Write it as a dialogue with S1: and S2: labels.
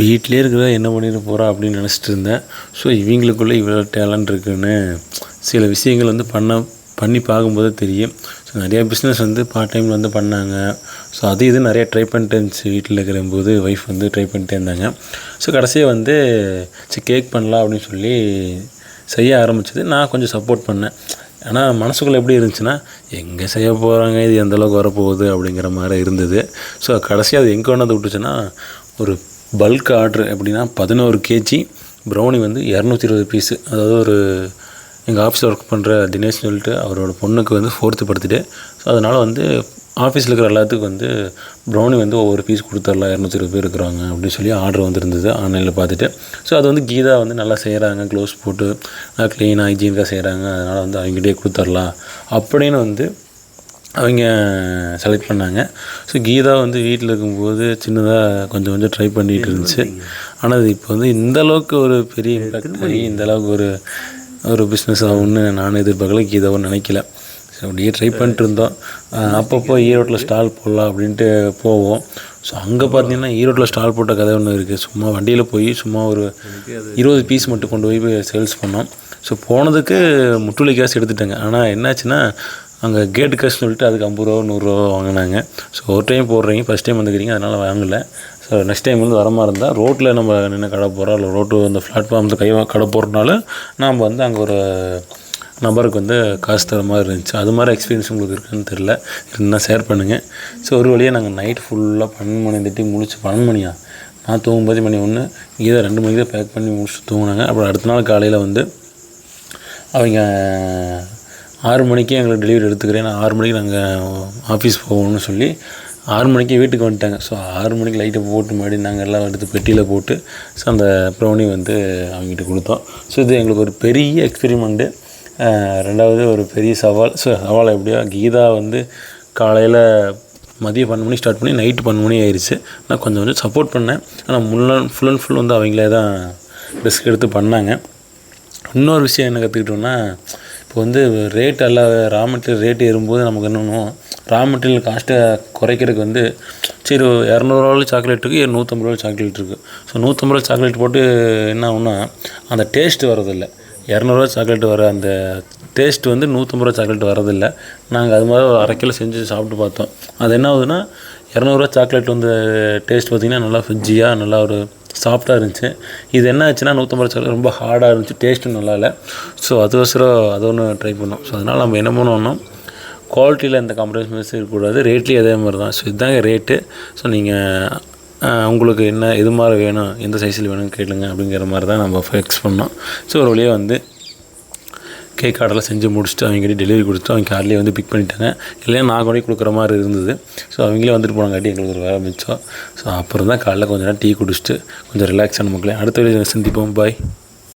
S1: வீட்டிலே இருக்கிறத என்ன பண்ணிட்டு போகிறா அப்படின்னு நினச்சிட்டு இருந்தேன். ஸோ இவங்களுக்குள்ளே இவ்வளோ டேலண்ட் இருக்குன்னு சில விஷயங்கள் வந்து பண்ண பண்ணி பார்க்கும்போது தெரியும். ஸோ நிறையா பிஸ்னஸ் வந்து பார்ட் டைமில் வந்து பண்ணாங்க. ஸோ அது இது நிறைய ட்ரை பண்ணிட்டு இருந்துச்சு. வீட்டில் இருக்கிறம்போது ஒய்ஃப் வந்து ட்ரை பண்ணிட்டே இருந்தாங்க. ஸோ கடைசியாக வந்து சரி கேக் பண்ணலாம் அப்படின்னு சொல்லி செய்ய ஆரம்பிச்சது. நான் கொஞ்சம் சப்போர்ட் பண்ணேன். ஆனால் மனசுக்குள்ளே எப்படி இருந்துச்சுன்னா எங்கே செய்ய போகிறாங்க இது எந்தளவுக்கு வரப்போகுது அப்படிங்கிற மாதிரி இருந்தது. ஸோ கடைசியாக அது எங்கே கொண்டாந்து விட்டுச்சுன்னா ஒரு பல்க் ஆர்டர் எப்படின்னா பதினோரு கேஜி ப்ரௌனி வந்து இரநூத்தி இருபது பீஸு அதாவது ஒரு எங்கள் ஆஃபீஸில் ஒர்க் பண்ணுற தினேஷ்னு சொல்லிட்டு அவரோட பொண்ணுக்கு வந்து ஃபோர்த்து படுத்துட்டு ஸோ அதனால் வந்து ஆஃபீஸில் இருக்கிற எல்லாத்துக்கும் வந்து ப்ரௌனி வந்து ஒவ்வொரு பீஸ் கொடுத்துடலாம். இரநூத்தி இருபது பேர் இருக்கிறாங்க அப்படின்னு சொல்லி ஆர்டர் வந்துருந்தது ஆன்லைனில் பார்த்துட்டு. ஸோ அது வந்து கீதா வந்து நல்லா செய்கிறாங்க க்ளோஸ் போட்டு நல்லா க்ளீனாக ஹைஜீனிக்காக செய்கிறாங்க அதனால் வந்து அவங்ககிட்டயே கொடுத்துர்லாம் அப்படின்னு வந்து அவங்க செலக்ட் பண்ணாங்க. ஸோ கீதா வந்து வீட்டில் இருக்கும்போது சின்னதாக கொஞ்சம் கொஞ்சம் ட்ரை பண்ணிகிட்டு இருந்துச்சு. ஆனால் அது இப்போ வந்து இந்த அளவுக்கு ஒரு பெரிய இம்பாக்ட் ஆகி இந்த அளவுக்கு ஒரு ஒரு பிஸ்னஸ் ஆகும்னு நான் எதிர்பார்க்கல கீதாவும் நினைக்கல. ஸோ அப்படியே ட்ரை பண்ணிட்டு இருந்தோம். அப்பப்போ ஈரோட்டில் ஸ்டால் போடலாம் அப்படின்ட்டு போவோம். ஸோ அங்கே பார்த்தீங்கன்னா ஈரோட்டில் ஸ்டால் போட்ட கதை ஒன்று இருக்குது சும்மா வண்டியில் போய் சும்மா ஒரு இருபது பீஸ் மட்டும் கொண்டு போய் சேல்ஸ் பண்ணோம். ஸோ போனதுக்கு முட்டுலி கேஸ் எடுத்துட்டாங்க. ஆனால் என்னாச்சுன்னா அங்கே கேட்டு காசு சொல்லிட்டு அதுக்கு ஐம்பது ரூபா நூறுரூவா வாங்கினாங்க. ஸோ ஒரு டைம் போடுறீங்க ஃபஸ்ட் டைம் வந்துக்கிறீங்க அதனால் வாங்கலை. ஸோ நெக்ஸ்ட் டைம் வந்து வர மாதிரி இருந்தால் ரோட்டில் நம்ம நின்று கடை போகிறோம் இல்லை ரோட்டு அந்த பிளாட்ஃபார்மில் கை கடை போடுறதுனால நாம் வந்து அங்கே ஒரு நபருக்கு வந்து காசு தர மாதிரி இருந்துச்சு. அது மாதிரி எக்ஸ்பீரியன்ஸ் உங்களுக்கு இருக்குன்னு தெரில இருந்தால் ஷேர் பண்ணுங்கள் ஸோ ஒரு வழியாக நாங்கள் நைட் ஃபுல்லாக பன்னெண்டு மணி தட்டி முடிச்சு பன்னெண்டு மணியா? நான் தூங்கும்போது மணி ஒன்று கீதா ரெண்டு மணிக்கு தான் பேக் பண்ணி முடிச்சு தூங்கினாங்க. அப்புறம் அடுத்த நாள் காலையில் வந்து அவங்க ஆறு மணிக்கே எங்களுக்கு டெலிவரி எடுத்துக்கிறேன். நான் ஆறு மணிக்கு நாங்கள் ஆஃபீஸ் போகணும்னு சொல்லி ஆறு மணிக்கு வீட்டுக்கு வந்துட்டாங்க. ஸோ ஆறு மணிக்கு லைட்டை போட்டு மறுபடியும் நாங்கள் எல்லாம் எடுத்து பெட்டியில் போட்டு ஸோ அந்த ப்ரௌனி வந்து அவங்ககிட்ட கொடுத்தோம். ஸோ இது எங்களுக்கு ஒரு பெரிய எக்ஸ்பெரிமெண்ட்டு ரெண்டாவது ஒரு பெரிய சவால். ஸோ சவால் எப்படியா கீதா வந்து காலையில் மதியம் பன்னெண்டு மணி ஸ்டார்ட் பண்ணி நைட்டு பன்னெண்டு மணி ஆயிடுச்சு நான் கொஞ்சம் கொஞ்சம் சப்போர்ட் பண்ணேன். ஆனால் முள்ள ஃபுல் அண்ட் ஃபுல் வந்து அவங்களே தான் ரிஸ்க் எடுத்து பண்ணாங்க. இன்னொரு விஷயம் என்ன கற்றுக்கிட்டோன்னா இப்போ வந்து ரேட் எல்லாம் ரா மெட்டீரியல் ரேட் ஏறும்போது நமக்கு என்ன ரா மெட்டீரியல் காஸ்ட்டை குறைக்கிறதுக்கு வந்து சரி இரநூறுவாவில் சாக்லேட் இருக்குது நூற்றம்பது ரூபா சாக்லேட் இருக்குது ஸோ நூற்றம்பது ரூபா சாக்லேட் போட்டு என்ன ஆகும்னா அந்த டேஸ்ட் வரதில்லை இரநூறுவா சாக்லேட் வர அந்த டேஸ்ட் வந்து நூற்றம்பது ரூபா சாக்லேட் வரதில்ல நாங்கள் அது மாதிரி ஒரு அரை கிலோ செஞ்சு சாப்பிட்டு பார்த்தோம். அது என்ன ஆகுதுன்னா இரநூறுவா சாக்லேட் வந்து டேஸ்ட் பார்த்திங்கன்னா நல்லா ஃப்ரிட்ஜியாக நல்லா ஒரு சாஃப்டாக இருந்துச்சு. இது என்ன ஆச்சுன்னா நூற்றம்பது சாக்லேட் ரொம்ப ஹார்டாக இருந்துச்சு. டேஸ்ட்டும் நல்லா இல்லை. ஸோ அதுக்கோசரம் அது ஒன்று ட்ரை பண்ணோம். ஸோ அதனால் நம்ம என்ன பண்ணுவோம்னா குவாலிட்டியில் எந்த காம்ப்ரமைஸ் இருக்கக்கூடாது ரேட்லேயும் அதே மாதிரி தான். ஸோ இதுதாங்க ரேட்டு ஸோ நீங்கள் உங்களுக்கு என்ன எது மாதிரி வேணும் எந்த சைஸில் வேணும்னு கேளுங்க அப்படிங்கிற மாதிரி தான் நம்ம ஃபிக்ஸ் பண்ணோம். ஸோ ஒரு வழியாக வந்து கேக் ஆர்டர்லாம் செஞ்சு முடிச்சுட்டு அவங்ககிட்ட டெலிவரி கொடுத்துட்டு அவங்க கார்லேயே வந்து பிக் பண்ணிட்டாங்க. இல்லையா நான் கூட கொடுக்குற மாதிரி இருந்தது. ஸோ அவங்களே வந்துட்டு போனாங்காட்டி எங்களுக்கு ஒரு வேலை மிச்சம். ஸோ அப்புறம் தான் காலைல கொஞ்சம் நேரம் டீ குடிச்சிட்டு கொஞ்சம் ரிலாக்ஸான மக்களே. அடுத்த வீடியோ சந்திப்போம். பாய்